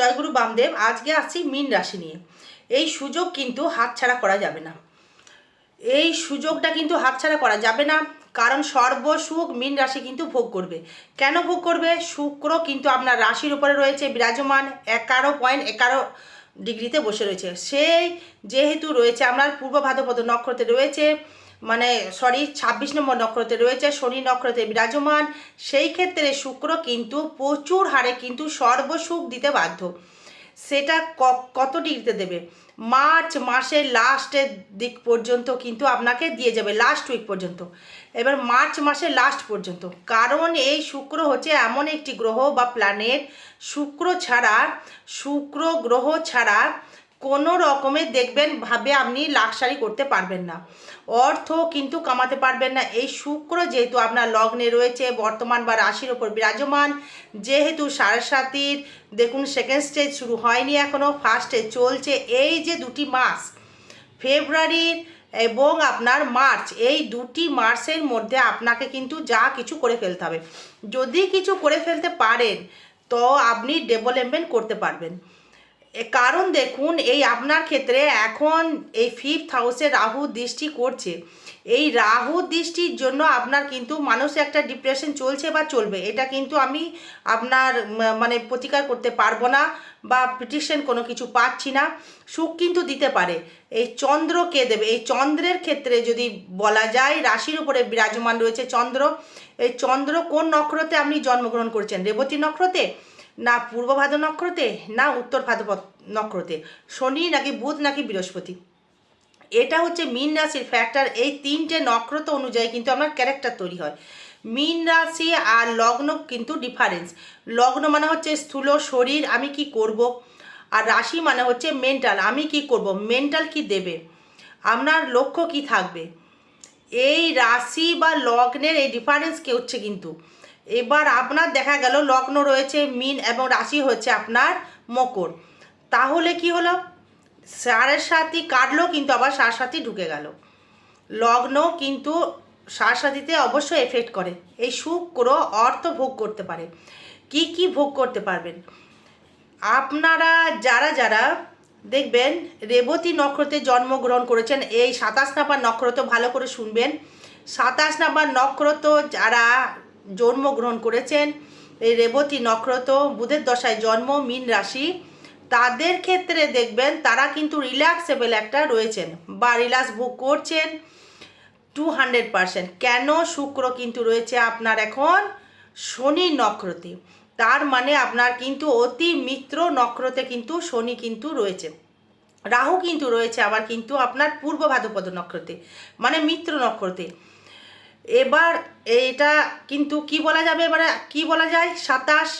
জয়গুরু বামদেব, আজকে আসছি মীন রাশি নিয়ে। এই সুযোগ কিন্তু হাতছাড়া করা যাবে না। এই সুযোগটা কিন্তু হাতছাড়া করা যাবে না, কারণ সর্বসুখ মীন রাশি কিন্তু ভোগ করবে। কেন ভোগ করবে? শুক্র কিন্তু আপনার রাশির উপরে রয়েছে, বিরাজমান, এগারো পয়েন্ট এগারো ডিগ্রিতে বসে রয়েছে। সেই যেহেতু রয়েছে আপনার পূর্ব ভাদ্রপদ নক্ষত্রে রয়েছে মানে সরি ছাব্বিশ নম্বর নক্ষত্রে রয়েছে শনি নক্ষত্রে বিরাজমান। সেই ক্ষেত্রে শুক্র কিন্তু প্রচুর হারে কিন্তু সর্বসুখ দিতে বাধ্য। সেটা কত ডিগ্রিতে দেবে? মার্চ মাসের লাস্টের দিক পর্যন্ত কিন্তু আপনাকে দিয়ে যাবে লাস্ট উইক পর্যন্ত। এবার মার্চ মাসের লাস্ট পর্যন্ত। কারণ এই শুক্র হচ্ছে এমন একটি গ্রহ বা প্ল্যানেট শুক্র ছাড়া, শুক্র গ্রহ ছাড়া কোনো রকমের দেখবেন, ভাবে আপনি লাক্সারি করতে পারবেন না। অর্থ কিন্তু কামাতে পারবেন না। এই শুক্র যেহেতু আপনার লগ্নে রয়েছে, বর্তমান বা রাশির ওপর বিরাজমান, যেহেতু সাড়ে সাতির দেখুন সেকেন্ড স্টেজ শুরু হয়নি এখনও ফার্স্ট চলছে। এই যে দুটি মাস ফেব্রুয়ারির এবং আপনার মার্চ, এই দুটি মাসের মধ্যে আপনাকে কিন্তু যা কিছু করে ফেলতে হবে। যদি কিছু করে ফেলতে পারেন, তো আপনি ডেভেলপমেন্ট করতে পারবেন। কারণ দেখুন, এই আপনার ক্ষেত্রে এখন এই ফিফথ হাউসে রাহু দৃষ্টি করছে। এই রাহু দৃষ্টির জন্য আপনার কিন্তু মানুষ একটা ডিপ্রেশন চলছে বা চলবে। এটা কিন্তু আমি আপনার মানে প্রতিকার করতে পারব না বা পিটিশন কোনো কিছু পাচ্ছি না। সুখ কিন্তু দিতে পারে। এই চন্দ্র কে দেবে? এই চন্দ্রের ক্ষেত্রে যদি বলা যায়, রাশির উপরে বিরাজমান রয়েছে চন্দ্র। এই চন্দ্র কোন নক্ষত্রে আপনি জন্মগ্রহণ করছেন? রেবতী নক্ষত্রে? না পূর্ব ভাদ্র নক্ষত্রে, না উত্তর ভাদ্র নক্ষত্রে। শনি নাকি বুধ নাকি বৃহস্পতি। এটা হচ্ছে মীন রাশির ফ্যাক্টর এই তিনটে নক্ষত্র অনুযায়ী কিন্তু আমার ক্যারেক্টার তৈরি হয়। মীন রাশি আর লগ্ন কিন্তু ডিফারেন্স লগ্ন মানে হচ্ছে স্থূল শরীর, আমি কি করব? আর রাশি মানে হচ্ছে মেন্টাল আমি কি করব? মেন্টাল কি দেবে? আপনার লক্ষ্য কি থাকবে? এই রাশি বা লগ্নের এই ডিফারেন্স কে হচ্ছে কিন্তু এবার আপনার দেখা গেল লগ্ন রয়েছে মিন এবং রাশি হচ্ছে আপনার মকর। তাহলে কি হলো? সাড়ে সাতই কাটলো কিন্তু আবার সাড়ে সাতই ঢুকে গেল। লগ্ন কিন্তু সাড়ে সাতিতে অবশ্যই এফেক্ট করে। এই শুক্র অর্থ ভোগ করতে পারে। কি কি ভোগ করতে পারবেন? আপনারা যারা যারা দেখবেন রেবতী নক্ষত্রে জন্মগ্রহণ করেছেন, এই সাতাশ নাম্বার নক্ষত্র ভালো করে শুনবেন। সাতাশ নাম্বার নক্ষত্র যারা জন্মগ্রহণ করেছেন। এই রেবতী নক্ষত্র বুধের দশায় জন্ম, মীন রাশি। তাদের ক্ষেত্রে দেখবেন তারা কিন্তু রিল্যাক্সেবল একটা রয়েছেন বা রিল্যাক্স ভোগ করছেন টু হান্ড্রেড পারসেন্ট কেন শুক্র কিন্তু রয়েছে আপনার এখন শনি নক্ষত্রে। তার মানে আপনার কিন্তু অতি মিত্র নক্ষত্রে কিন্তু শনি কিন্তু রয়েছে। রাহু কিন্তু রয়েছে, আবার কিন্তু আপনার পূর্ব ভাদ্রপদ নক্ষত্রে মানে মিত্র নক্ষত্রে। এবার এটা কিন্তু কি বলা যাবে এবারে? কি বলা যায়? সাতাশ,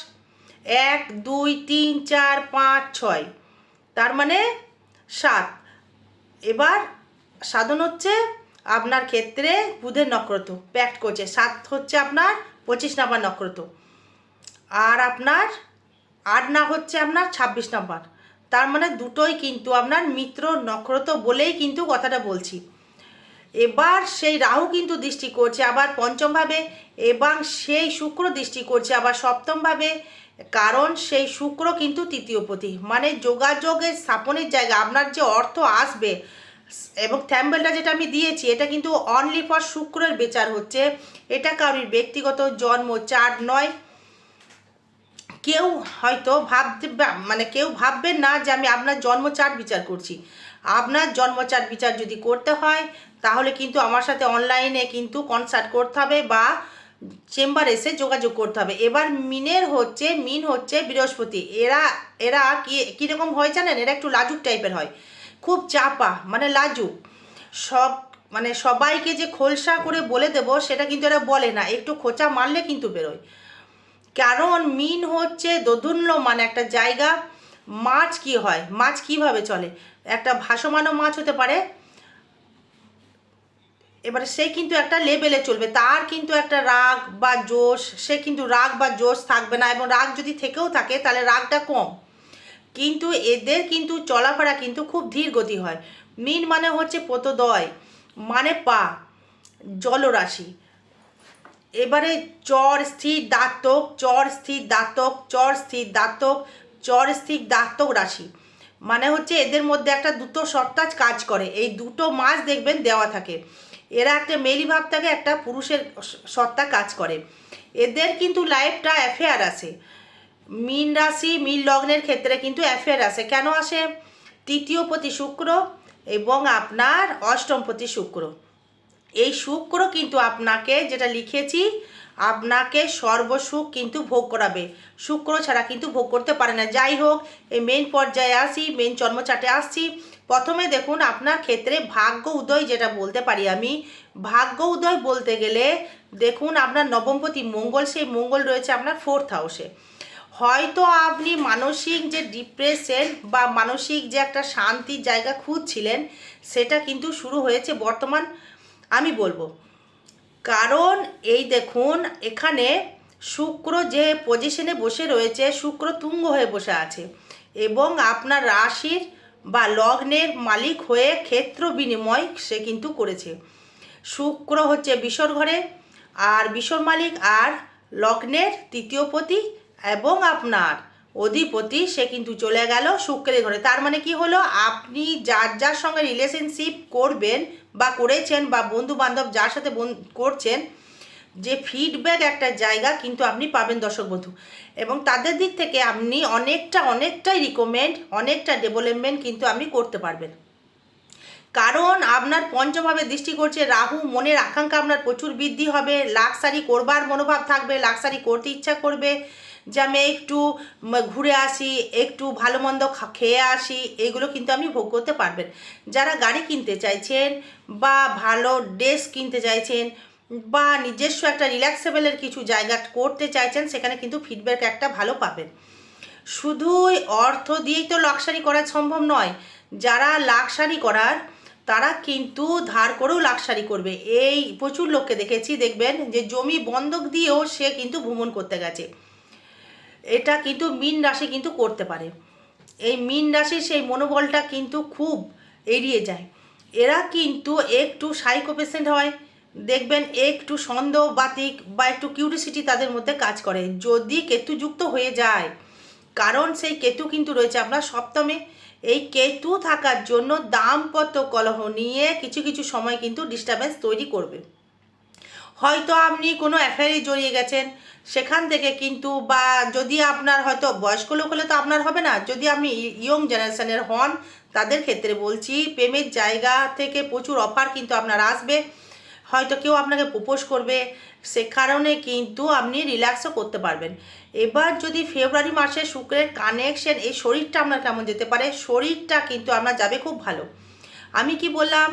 এক, দুই, তিন, চার, পাঁচ, ছয়। তার মানে সাত। এবার সাধন হচ্ছে আপনার ক্ষেত্রে বুধের নক্ষত্র প্যাক্ট করছে। সাত হচ্ছে আপনার পঁচিশ নাম্বার নক্ষত্র। আর আপনার আট না হচ্ছে আপনার ছাব্বিশ নাম্বার। তার মানে দুটোই কিন্তু আপনার মিত্র নক্ষত্র বলেই কিন্তু কথাটা বলছি। এবার সেই রাহু কিন্তু দৃষ্টি করছে, আবার পঞ্চমভাবে এবং সেই শুক্র দৃষ্টি করছে, আবার সপ্তমভাবে কারণ সেই শুক্র কিন্তু তৃতীয় পতি। মানে যোগাযোগের স্থাপনের জায়গা, আপনার যে অর্থ আসবে, এবং থ্যাম্বেলটা যেটা আমি দিয়েছি, এটা কিন্তু অনলি ফর শুক্রের বিচার হচ্ছে। এটা কারোর ব্যক্তিগত জন্ম চার নয়। কেউ হয়তো ভাবতে মানে কেউ ভাববেন না যে আমি আপনার জন্মচার বিচার করছি। আপনার জন্মচার বিচার যদি করতে হয় তাহলে কিন্তু আমার সাথে অনলাইনে কিন্তু কনসার্ট করতে হবে বা চেম্বার এসে যোগাযোগ করতে হবে। এবার মিনের হচ্ছে, মিন হচ্ছে বৃহস্পতি। এরা এরা কি, কীরকম হয় জানেন? এরা একটু লাজুক টাইপের হয়। খুব চাপা মানে লাজুক। সব মানে সবাইকে যে খোলসা করে বলে দেব, সেটা কিন্তু এরা বলে না। একটু খোঁচা মারলে কিন্তু বেরোয়। কারণ মিন হচ্ছে দোদুল্যমান একটা জায়গা। মাছ কি হয়? মাছ কীভাবে চলে? একটা ভাসমানও মাছ হতে পারে এবারে সে কিন্তু একটা লেভেলে চলবে। তার কিন্তু একটা রাগ বা জোশ, সে কিন্তু রাগ বা জোশ থাকবে না এবং রাগ যদি থেকেও থাকে তাহলে রাগটা কম। কিন্তু এদের কিন্তু চলাফেরা কিন্তু খুব ধীর গতি হয়। মিন মানে হচ্ছে পতদয় মানে পা, জলরাশি। এবারে চর স্থির দাঁতক, চর স্থির দাঁতক, চর স্থির দাঁতক, চর স্থির দাত্তক রাশি। মানে হচ্ছে এদের মধ্যে একটা দুটো সত্তা কাজ করে। এই দুটো মাস দেখবেন দেওয়া থাকে। এরা একটা মেলি ভাব থাকে, একটা পুরুষের সত্তা কাজ করে। এদের কিন্তু লাইফটা অ্যাফেয়ার আসে মিন রাশি, মীন লগ্নের ক্ষেত্রে কিন্তু অ্যাফেয়ার আসে কেন আসে? তৃতীয় প্রতি শুক্র এবং আপনার অষ্টম প্রতি শুক্র। এই শুক্র কিন্তু আপনাকে যেটা লিখেছি, আপনাকে সর্বসুখ কিন্তু ভোগ করাবে। শুক্র ছাড়া কিন্তু ভোগ করতে পারে না। যাই হোক, এই মেন পর্যায়ে আসি মেন জন্মচাটে আসছি। প্রথমে দেখুন আপনার ক্ষেত্রে ভাগ্য উদয় যেটা বলতে পারি আমি, ভাগ্য উদয় বলতে গেলে দেখুন আপনার নবমপতি মঙ্গল, সেই মঙ্গল রয়েছে আপনার ফোর্থ হাউসে হয়তো আপনি মানসিক যে ডিপ্রেশন বা মানসিক যে একটা শান্তির জায়গা খুঁজছিলেন, সেটা কিন্তু শুরু হয়েছে বর্তমান, আমি বলব। কারণ এই দেখুন এখানে শুক্র যে পজিশনে বসে রয়েছে, শুক্র তুঙ্গ হয়ে বসে আছে এবং আপনার রাশির বা লগ্নের মালিক হয়ে ক্ষেত্র বিনিময় সে কিন্তু করেছে। শুক্র হচ্ছে বিশ্বর ঘরে, আর বিশ্বর মালিক আর লগ্নের তৃতীয় পতি এবং আপনার অধিপতি, সে কিন্তু চলে গেল শুক্রের ঘরে। তার মানে কি হলো? আপনি যার যার সঙ্গে রিলেশনশিপ করবেন বা করেছেন বা বন্ধু বান্ধব যার সাথে করছেন যে ফিডব্যাক একটা জায়গা কিন্তু আপনি পাবেন দর্শক বন্ধু। এবং তাদের দিক থেকে আপনি অনেকটা, অনেকটাই রিকমেন্ড অনেকটা ডেভেলপমেন্ট কিন্তু আপনি করতে পারবেন। কারণ আপনার পঞ্চমভাবে দৃষ্টি করছে রাহু মনের আকাঙ্ক্ষা আপনার প্রচুর বৃদ্ধি হবে লাক্সারি করবার মনোভাব থাকবে লাক্সারি করতে ইচ্ছা করবে, যে আমি একটু ঘুরে আসি, একটু ভালো মন্দ খেয়ে আসি, এগুলো কিন্তু আপনি ভোগ করতে পারবেন। যারা গাড়ি কিনতে চাইছেন বা ভালো ড্রেস কিনতে চাইছেন বা নিজস্ব একটা রিল্যাক্সেবলের কিছু জায়গা করতে চাইছেন, সেখানে কিন্তু ফিডব্যাক একটা ভালো পাবেন। শুধুই অর্থ দিয়েই তো লাক্সারি করা সম্ভব নয়, যারা লাক্সারি করার, তারা কিন্তু ধার করেও লাক্সারি করবে। এই প্রচুর লোককে দেখেছি, দেখবেন যে জমি বন্ধক দিয়েও সে কিন্তু ভ্রমণ করতে গেছে। এটা কিন্তু মিন রাশি কিন্তু করতে পারে। এই মিন রাশির সেই মনোবলটা কিন্তু খুব এড়িয়ে যায়। এরা কিন্তু একটু সাইকো পেশেন্ট হয় দেখবেন একটু সন্দেহ বাতিক বা একটু কিউরিসিটি তাদের মধ্যে কাজ করে। যদি কেতুযুক্ত হয়ে যায়, কারণ সেই কেতু কিন্তু রয়েছে আপনার সপ্তমে। এই কেতু থাকার জন্য দাম্পত্য কলহ নিয়ে কিছু কিছু সময় কিন্তু ডিস্টারবেন্স তৈরি করবে। হয়তো আপনি কোনো অ্যাফেয়ারে জড়িয়ে গেছেন, সেখান থেকে কিন্তু বা যদি আপনার হয়তো বয়স্ক লোক হলে তো আপনার হবে না। যদি আপনি ইয়ং জেনারেশনের হন, তাদের ক্ষেত্রে বলছি, প্রেমের জায়গা থেকে প্রচুর অফার কিন্তু আপনার আসবে। হয়তো কেউ আপনাকে প্রপোজ করবে, সে কারণে কিন্তু আপনি রিল্যাক্সও করতে পারবেন। এবার যদি ফেব্রুয়ারি মাসে শুক্রের কানেকশন এই শরীরটা আপনার কেমন যেতে পারে? শরীরটা কিন্তু আপনার যাবে খুব ভালো। আমি কি বললাম?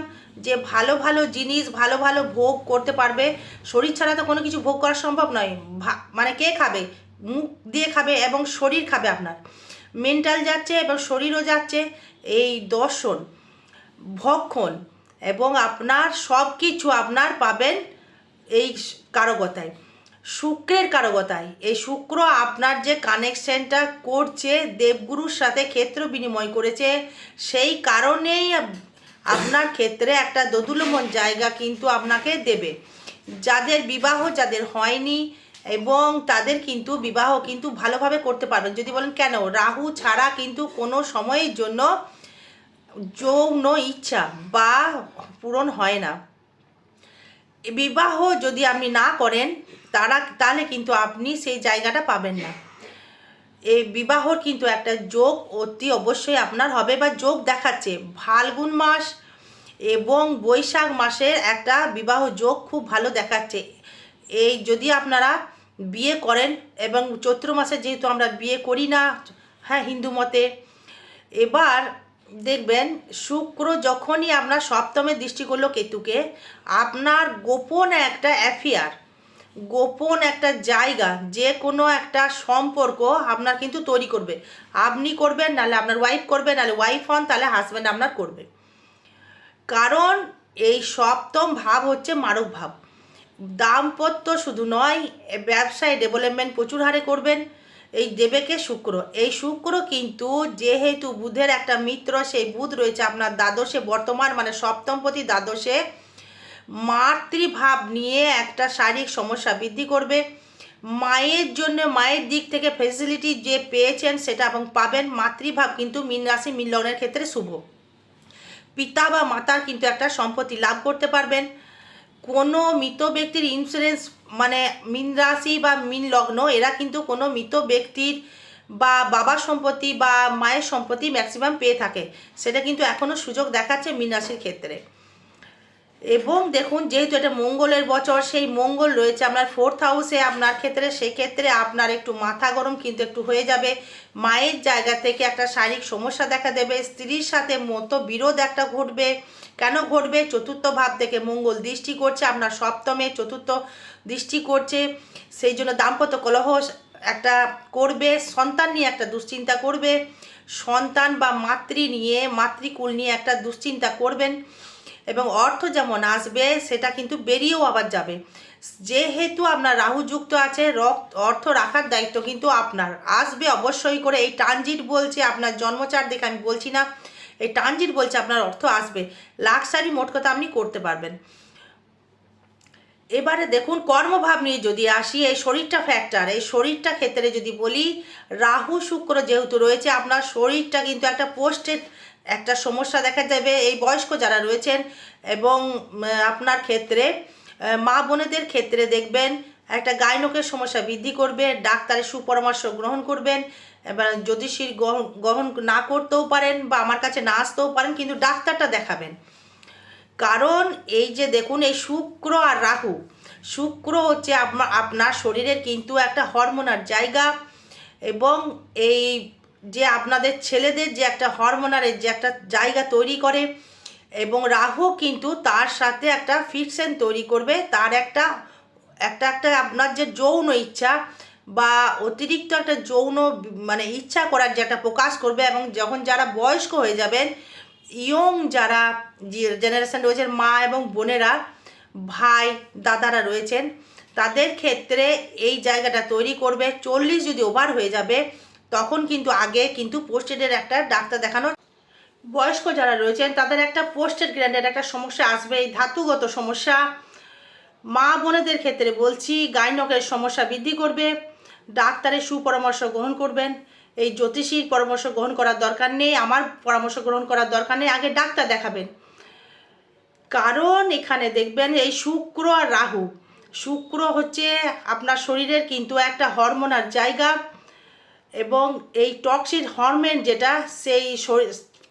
যে ভালো ভালো জিনিস, ভালো ভালো ভোগ করতে পারবে। শরীর ছাড়া তো কোনো কিছু ভোগ করা সম্ভব নয়। মানে কে খাবে? মুখ দিয়ে খাবে এবং শরীর খাবে আপনার। মেন্টাল যাচ্ছে এবং শরীরও যাচ্ছে। এই দর্শন, ভক্ষণ এবং আপনার সব কিছু আপনার পাবেন এই কারকতায়, শুক্রের কারকতায়। এই শুক্র আপনার যে কানেকশনটা করছে, দেবগুরুর সাথে ক্ষেত্র বিনিময় করেছে, সেই কারণেই আপনার ক্ষেত্রে একটা দোদুলমন জায়গা কিন্তু আপনাকে দেবে। যাদের বিবাহ যাদের হয়নি এবং তাদের কিন্তু বিবাহ কিন্তু ভালোভাবে করতে পারবেন। যদি বলেন কেন? রাহু ছাড়া কিন্তু কোনো সময়ের জন্য যৌন ইচ্ছা বা পূরণ হয় না। বিবাহ যদি আপনি না করেন, তারা, তাহলে কিন্তু আপনি সেই জায়গাটা পাবেন না। এই বিবাহর কিন্তু একটা যোগ অতি অবশ্যই আপনার হবে বা যোগ দেখাচ্ছে। ফাল্গুন মাস এবং বৈশাখ মাসের একটা বিবাহ যোগ খুব ভালো দেখাচ্ছে। এই যদি আপনারা বিয়ে করেন এবং চৈত্র মাসে যেহেতু আমরা বিয়ে করি না হ্যাঁ হিন্দু মতে, এবার দেখবেন, শুক্র যখনই আপনার সপ্তমে দৃষ্টি করল কেতুকে, আপনার গোপন একটা অ্যাফেয়ার গোপন একটা জায়গা যে কোনো একটা সম্পর্ক আপনার কিন্তু তৈরি করবে। আপনি করবেন, নাহলে আপনার ওয়াইফ করবে, নাহলে ওয়াইফ হন, তাহলে হাজব্যান্ড আপনার করবে। কারণ এই সপ্তম ভাব হচ্ছে মারক ভাব। দাম্পত্য শুধু নয়, ব্যবসায় ডেভেলপমেন্ট প্রচুর হারে করবেন। এই দেবেকে শুক্র। এই শুক্র কিন্তু যেহেতু বুধের একটা মিত্র, সেই বুধ রয়েছে আপনার দ্বাদশে, বর্তমান মানে সপ্তমপতি দ্বাদশে। মাতৃভাব নিয়ে একটা শারীরিক সমস্যা বৃদ্ধি করবে। মায়ের জন্য, মায়ের দিক থেকে ফেসিলিটি যে পেয়েছেন সেটা এবং পাবেন। মাতৃভাব কিন্তু মীন রাশি, মীন ক্ষেত্রে শুভ। পিতা বা মাতার কিন্তু একটা সম্পত্তি লাভ করতে পারবেন। কোনো মৃত ব্যক্তির ইন্স্যুরেন্স মানে মিন রাশি বা মিন লগ্ন, এরা কিন্তু কোনো মৃত ব্যক্তির বা বাবার সম্পত্তি বা মায়ের সম্পত্তি ম্যাক্সিমাম পেয়ে থাকে। সেটা কিন্তু এখনও সুযোগ দেখাচ্ছে মিন রাশির ক্ষেত্রে। এবং দেখুন, যেহেতু এটা মঙ্গলের বছর, সেই মঙ্গল রয়েছে আপনার ফোর্থ হাউসে আপনার ক্ষেত্রে, সেক্ষেত্রে আপনার একটু মাথা গরম কিন্তু একটু হয়ে যাবে। মায়ের জায়গা থেকে একটা শারীরিক সমস্যা দেখা দেবে। স্ত্রীর সাথে মতো বিরোধ একটা ঘটবে। কেন ঘটবে? চতুর্থ ভাব থেকে মঙ্গল দৃষ্টি করছে, আপনার সপ্তমে চতুর্থ দৃষ্টি করছে। সেই জন্য দাম্পত্য কলহ একটা করবে, সন্তান নিয়ে একটা দুশ্চিন্তা করবে। সন্তান বা মাতৃ নিয়ে, মাতৃকুল নিয়ে একটা দুশ্চিন্তা করবেন। এবং অর্থ যেমন আসবে, সেটা কিন্তু বেরিয়েও আবার যাবে। যেহেতু আপনার রাহু যুক্ত আছে রক্ত অর্থ রাখার দায়িত্ব কিন্তু আপনার। আসবে অবশ্যই করে। এই ট্রানজিট বলছে আপনার জন্মচার দেখে আমি বলছি না। এই ট্রানজিট বলছে আপনার অর্থ আসবে। লাক্সারি মোট কথা আপনি করতে পারবেন। এবারে দেখুন, কর্মভাব নিয়ে যদি আসি, এই শরীরটা ফ্যাক্টর এই শরীরটা ক্ষেত্রে যদি বলি, রাহু শুক্র যেহেতু রয়েছে, আপনার শরীরটা কিন্তু একটা পোস্টেড একটা সমস্যা দেখা যাবে এই বয়স্ক যারা রয়েছেন এবং আপনার ক্ষেত্রে মা বোনেদের ক্ষেত্রে দেখবেন একটা গায়নকের সমস্যা বৃদ্ধি করবে, ডাক্তারের সুপরামর্শ গ্রহণ করবেন, এবার জ্যোতিষীর গ্রহণ না করতেও পারেন বা আমার কাছে না আসতেও পারেন, কিন্তু ডাক্তারটা দেখাবেন। কারণ এই যে দেখুন, এই শুক্র আর রাহু, শুক্র হচ্ছে আপনার আপনার শরীরের কিন্তু একটা হরমোনার জায়গা এবং এই যে আপনাদের ছেলেদের যে একটা হরমোনারের যে একটা জায়গা তৈরি করে, এবং রাহু কিন্তু তার সাথে একটা ফিকশন তৈরি করবে, তার একটা একটা একটা আপনার যে যৌন ইচ্ছা বা অতিরিক্ত একটা যৌন মানে ইচ্ছা করার যে একটা প্রকাশ করবে, এবং যখন যারা বয়স্ক হয়ে যাবেন, ইয়ং যারা জেনারেশন রয়েছেন মা এবং বোনেরা, ভাই, দাদারা রয়েছেন, তাদের ক্ষেত্রে এই জায়গাটা তৈরি করবে, চল্লিশ যদি ওভার হয়ে যাবে তখন কিন্তু আগে কিন্তু পোস্টেডের একটা ডাক্তার দেখানো বয়স্ক যারা রয়েছেন, তাদের একটা পোস্টেড গ্র্যান্ডের একটা সমস্যা আসবে, এই ধাতুগত সমস্যা। মা বোনেদের ক্ষেত্রে বলছি, গাইনকের সমস্যা বৃদ্ধি করবে, ডাক্তারের সুপরামর্শ গ্রহণ করবেন। এই জ্যোতিষীর পরামর্শ গ্রহণ করার দরকার নেই, আমার পরামর্শ গ্রহণ করার দরকার নেই, আগে ডাক্তার দেখাবেন। কারণ এখানে দেখবেন এই শুক্র আর রাহু, শুক্র হচ্ছে আপনার শরীরের কিন্তু একটা হরমোনার জায়গা। এবং এই টক্সিড হরমোন যেটা, সেই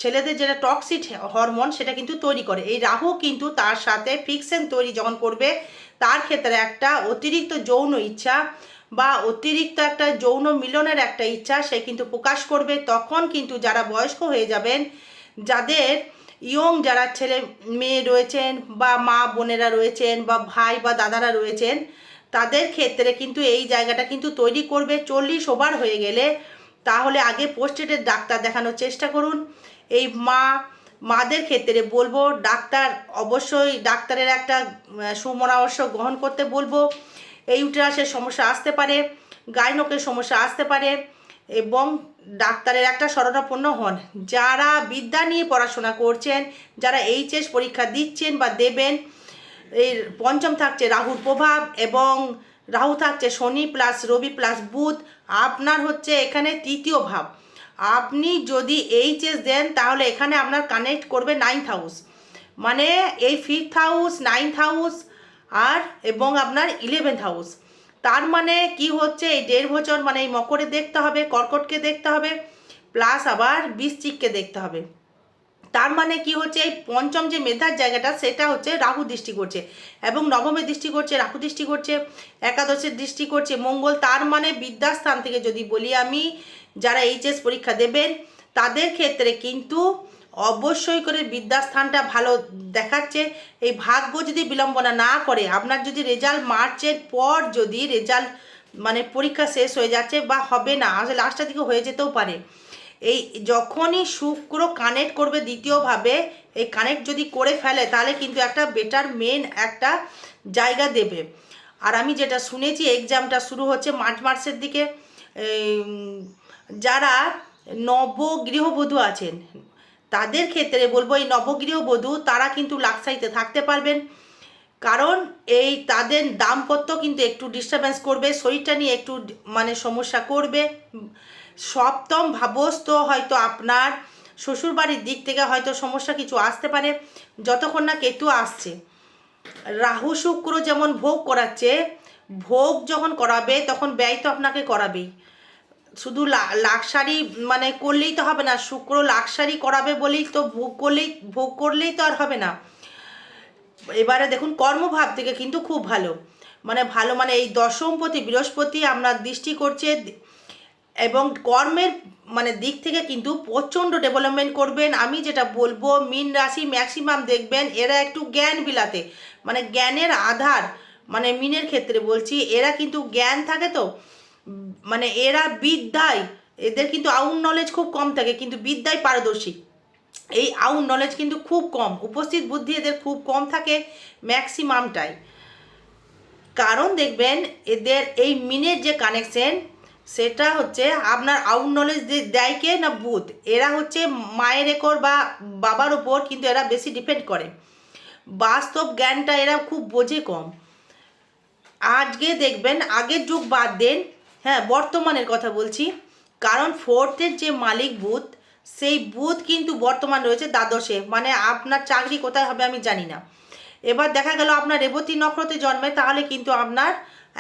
ছেলেদের যেটা টক্সিড হরমোন সেটা কিন্তু তৈরি করে। এই রাহু কিন্তু তার সাথে ফিকশন তৈরি যখন করবে, তার ক্ষেত্রে একটা অতিরিক্ত যৌন ইচ্ছা বা অতিরিক্ত একটা যৌন মিলনের একটা ইচ্ছা সে কিন্তু প্রকাশ করবে। তখন কিন্তু যারা বয়স্ক হয়ে যাবেন, যাদের ইয়ং যারা ছেলে, মেয়ে রয়েছেন বা মা বোনেরা রয়েছেন বা ভাই বা দাদারা রয়েছেন তাদের ক্ষেত্রে কিন্তু এই জায়গাটা কিন্তু তৈরি করবে চল্লিশ ওভার হয়ে গেলে। তাহলে আগে পোস্টেডের ডাক্তার দেখানোর চেষ্টা করুন। এই মা, মাদের ক্ষেত্রে বলব, ডাক্তার অবশ্যই ডাক্তারের একটা সুপরামর্শ গ্রহণ করতে বলব। এই ইউটেরাসের সমস্যা আসতে পারে, গাইনকের সমস্যা আসতে পারে এবং ডাক্তারের একটা শরণাপন্ন হন। যারা বিদ্যা নিয়ে পড়াশোনা করছেন, যারা এইচএস পরীক্ষা দিচ্ছেন বা দেবেন এই পঞ্চম থাকছে রাহুর প্রভাব এবং রাহু থাকছে শনি প্লাস রবি প্লাস বুধ। আপনার হচ্ছে এখানে তৃতীয় ভাব। আপনি যদি এইচএস দেন, তাহলে এখানে আপনার কানেক্ট করবে নাইন্থ হাউস মানে এই ফিফথ হাউস নাইন্থ হাউস আর এবং আপনার ইলেভেন্থ হাউস তার মানে কি হচ্ছে? এই দেড় বছর মানে এই মকরে দেখতে হবে, কর্কটকে দেখতে হবে প্লাস আবার বৃশ্চিককে দেখতে হবে। তার মানে কি হচ্ছে? এই পঞ্চম যে মেধার জায়গাটা, সেটা হচ্ছে রাহু দৃষ্টি করছে এবং নবমে দৃষ্টি করছে, রাহু দৃষ্টি করছে একাদশের দৃষ্টি করছে, মঙ্গল তার মানে বিদ্যাস্থান থেকে যদি বলি আমি, যারা এইচএস পরীক্ষা দেবেন, তাদের ক্ষেত্রে কিন্তু অবশ্যই করে বিদ্যাস্থানটা ভালো দেখাচ্ছে। এই ভাগ্য যদি বিলম্বনা না করে, আপনার যদি রেজাল্ট মার্চের পর যদি রেজাল্ট মানে পরীক্ষা শেষ হয়ে যাচ্ছে বা হবে না, আসলে লাস্টের দিকে হয়ে যেতেও পারে। এই যখনই শুক্র কানেক্ট করবে দ্বিতীয়ভাবে, এই কানেক্ট যদি করে ফেলে, তাহলে কিন্তু একটা বেটার মেন একটা জায়গা দেবে। আর আমি যেটা শুনেছি এক্সামটা শুরু হচ্ছে মার্চ মাসের দিকে। যারা নবগৃহবধূ আছেন, তাদের ক্ষেত্রে বলব, এই নবগৃহবধূ, তারা কিন্তু লাক্সাইতে থাকতে পারবেন। কারণ এই তাদের দাম্পত্য কিন্তু একটু ডিস্টারবেন্স করবে, শরীরটা নিয়ে একটু মানে সমস্যা করবে। সপ্তম ভাবস্থ হয়তো আপনার শ্বশুরবাড়ির দিক থেকে হয়তো সমস্যা কিছু আসতে পারে। যতক্ষণ না কেতু আসছে। রাহু শুক্র যেমন ভোগ করাচ্ছে, ভোগ যখন করাবে তখন ব্যয় তো আপনাকে করাবেই। শুধু লাক্সারি মানে করলেই তো হবে না, শুক্র লাক্সারি করাবে বলেই তো ভোগ করলেই ভোগ করলেই তো আর হবে না। এবারে দেখুন কর্মভাব থেকে কিন্তু খুব ভালো। মানে ভালো মানে এই দশমপতি বৃহস্পতি আপনার দৃষ্টি করছে এবং কর্মের মানে দিক থেকে কিন্তু প্রচণ্ড ডেভেলপমেন্ট করবেন। আমি যেটা বলব, মিন রাশি ম্যাক্সিমাম দেখবেন, এরা একটু জ্ঞান বিলাতে। মানে জ্ঞানের আধার মানে মিনের ক্ষেত্রে বলছি, এরা কিন্তু জ্ঞান থাকে তো মানে এরা বিদ্যায়, এদের কিন্তু আউন নলেজ খুব কম থাকে, কিন্তু বিদ্যায় পারদর্শী। এই আউন নলেজ কিন্তু খুব কম, উপস্থিত বুদ্ধি এদের খুব কম থাকে ম্যাক্সিমামটাই কারণ দেখবেন, এদের এই মিনের যে কানেকশন সেটা হচ্ছে আপনার আউট নলেজ দেয় কে না বুধ এরা হচ্ছে মায়ের একর বা বাবার ওপর কিন্তু এরা বেশি ডিপেন্ড করে। বাস্তব জ্ঞানটা এরা খুব বোঝে কম। আজকে দেখবেন, আগের যুগ বাদ দেন হ্যাঁ বর্তমানের কথা বলছি। কারণ ফোর্থের যে মালিক বুধ সেই বুথ কিন্তু বর্তমান রয়েছে দ্বাদশে। মানে আপনার চাকরি কোথায় হবে আমি জানি না। এবার দেখা গেল আপনার রেবতী নক্ষত্রে জন্মে, তাহলে কিন্তু আপনার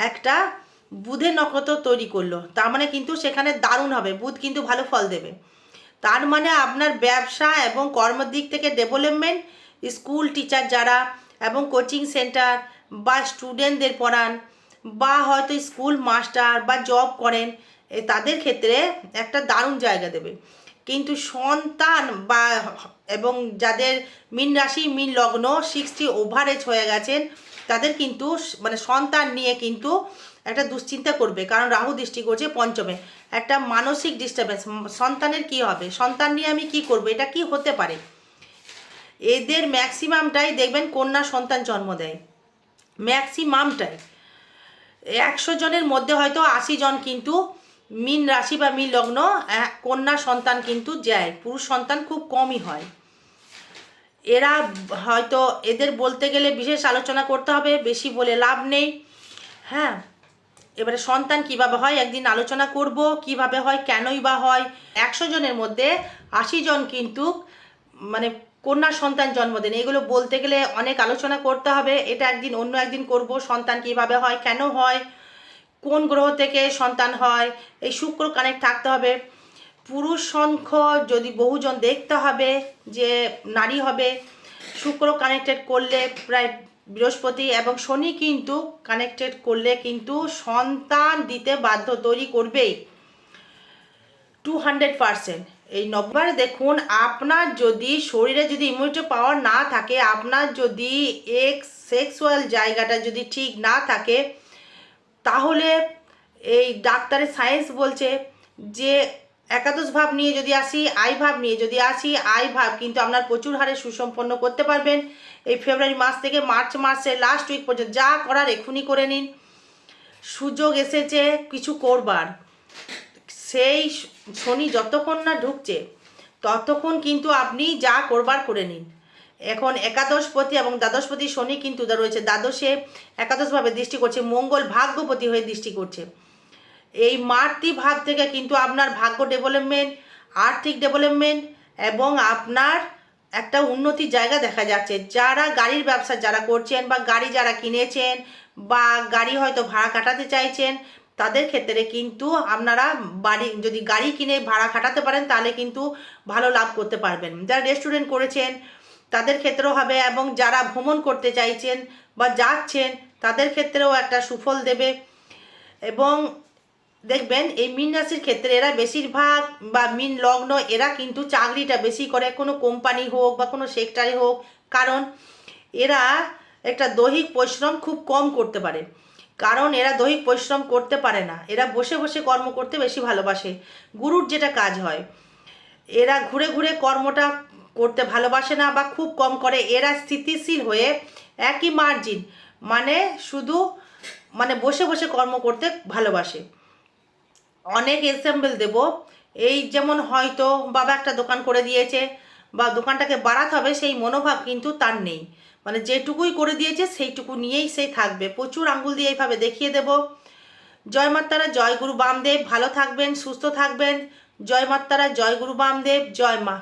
একটা বুধের নক্ষত্র তৈরি করল। তার মানে কিন্তু সেখানে দারুণ হবে। বুধ কিন্তু ভালো ফল দেবে। তার মানে আপনার ব্যবসা এবং কর্মের দিক থেকে ডেভেলপমেন্ট স্কুল টিচার যারা এবং কোচিং সেন্টার বা স্টুডেন্টদের পড়ান বা হয়তো স্কুল মাস্টার বা জব করেন তাদের ক্ষেত্রে একটা দারুণ জায়গা দেবে। কিন্তু সন্তান বা এবং যাদের মিন রাশি, মিন লগ্ন সিক্সটি ওভারেজ হয়ে গেছেন তাদের কিন্তু মানে সন্তান নিয়ে কিন্তু একটা দুশ্চিন্তা করবে। কারণ রাহু দৃষ্টি করছে পঞ্চমে। একটা মানসিক ডিস্টারবেন্স সন্তানের কি হবে? সন্তান নিয়ে আমি কি করব? এটা কি হতে পারে? এদের ম্যাক্সিমামটাই দেখবেন কন্যা সন্তান জন্ম দেয়। ম্যাক্সিমামটাই একশো জনের মধ্যে হয়তো আশি জন কিন্তু মিন রাশি বা মিন লগ্ন কন্যা সন্তান কিন্তু যায়। পুরুষ সন্তান খুব কমই হয়। এরা হয়তো এদের বলতে গেলে বিশেষ আলোচনা করতে হবে, বেশি বলে লাভ নেই। হ্যাঁ এবারে সন্তান কীভাবে হয়, একদিন আলোচনা করব, কীভাবে হয়, কেনই বা হয়। একশো জনের মধ্যে আশি জন কিন্তু মানে কন্যা সন্তান জন্ম দেন। এগুলো বলতে গেলে অনেক আলোচনা করতে হবে, এটা একদিন অন্য একদিন করব, সন্তান কীভাবে হয়, কেন হয়, কোন গ্রহ থেকে সন্তান হয়, এই শুক্র কানেক্ট থাকতে হবে। পুরুষ সংখ্য যদি বহুজন দেখতে হবে যে নারী হবে, শুক্র কানেক্টেড করলে প্রায় বৃহস্পতি এবং শনি কিন্তু কানেক্টেড করলে কিন্তু সন্তান দিতে বাধ্য, তৈরি করবেই। টু হান্ড্রেড পারসেন্ট এই নব্বরে দেখুন, আপনার যদি শরীরে যদি ইমিউনিটি পাওয়ার না থাকে, আপনার যদি এক্স সেক্সুয়াল জায়গাটা যদি ঠিক না থাকে, তাহলে এই ডাক্তারের সায়েন্স বলছে যে একাদশ ভাব নিয়ে যদি আসি, আই ভাব নিয়ে যদি আসি, আই ভাব কিন্তু আপনার প্রচুর হারে সুসম্পন্ন করতে পারবেন। এই ফেব্রুয়ারি মাস থেকে মার্চ মাসের লাস্ট উইক পর্যন্ত যা করার এখনই করে নিন। সুযোগ এসেছে, কিছু করবার। সেই শনি যতক্ষণ না ঢুকছে, ততক্ষণ কিন্তু আপনি যা করবার করে নিন। এখন একাদশপতি এবং দ্বাদশপতি শনি কিন্তু রয়েছে, দ্বাদশে একাদশভাবে দৃষ্টি করছে, মঙ্গল ভাগ্যপতি হয়ে দৃষ্টি করছে। এই মাতৃ ভাব থেকে কিন্তু আপনার ভাগ্য ডেভেলপমেন্ট আর্থিক ডেভেলপমেন্ট এবং আপনার একটা উন্নতির জায়গা দেখা যাচ্ছে। যারা গাড়ির ব্যবসা যারা করছেন বা গাড়ি যারা কিনেছেন বা গাড়ি হয়তো ভাড়া কাটাতে চাইছেন, তাদের ক্ষেত্রে কিন্তু আপনারা বাড়ি, যদি গাড়ি কিনে ভাড়া খাটাতে পারেন, তাহলে কিন্তু ভালো লাভ করতে পারবেন। যারা রেস্টুরেন্ট করেছেন, তাদের ক্ষেত্রেও হবে এবং যারা ভ্রমণ করতে চাইছেন বা যাচ্ছেন, তাদের ক্ষেত্রেও একটা সুফল দেবে এবং দেখবেন এই মিন রাশির ক্ষেত্রে এরা বেশিরভাগ বা মিন লগ্ন, এরা কিন্তু চাকরিটা বেশি করে কোনো কোম্পানি হোক বা কোনো সেক্টরে হোক। কারণ এরা একটা দৈহিক পরিশ্রম খুব কম করতে পারে। কারণ এরা দৈহিক পরিশ্রম করতে পারে না। এরা বসে বসে কর্ম করতে বেশি ভালোবাসে। গুরুর যেটা কাজ হয়, এরা ঘুরে ঘুরে কর্মটা করতে ভালোবাসে না বা খুব কম করে। এরা স্থিতিশীল হয়ে একই মার্জিন মানে শুধু মানে বসে বসে কর্ম করতে ভালোবাসে। অনেক এক্সাম্পল দেব। এই যেমন হয়তো বাবা একটা দোকান করে দিয়েছে বা দোকানটাকে বাড়াতে হবে, সেই মনোভাব কিন্তু তার নেই। মানে যেটুকুই করে দিয়েছে, সেইটুকু নিয়েই সেই থাকবে। প্রচুর আঙ্গুল দিয়ে এইভাবে দেখিয়ে দেব। জয় মাতারা, জয় গুরু বামদেব। ভালো থাকবেন, সুস্থ থাকবেন। জয় মাতারা, জয় গুরু বামদেব, জয় মা।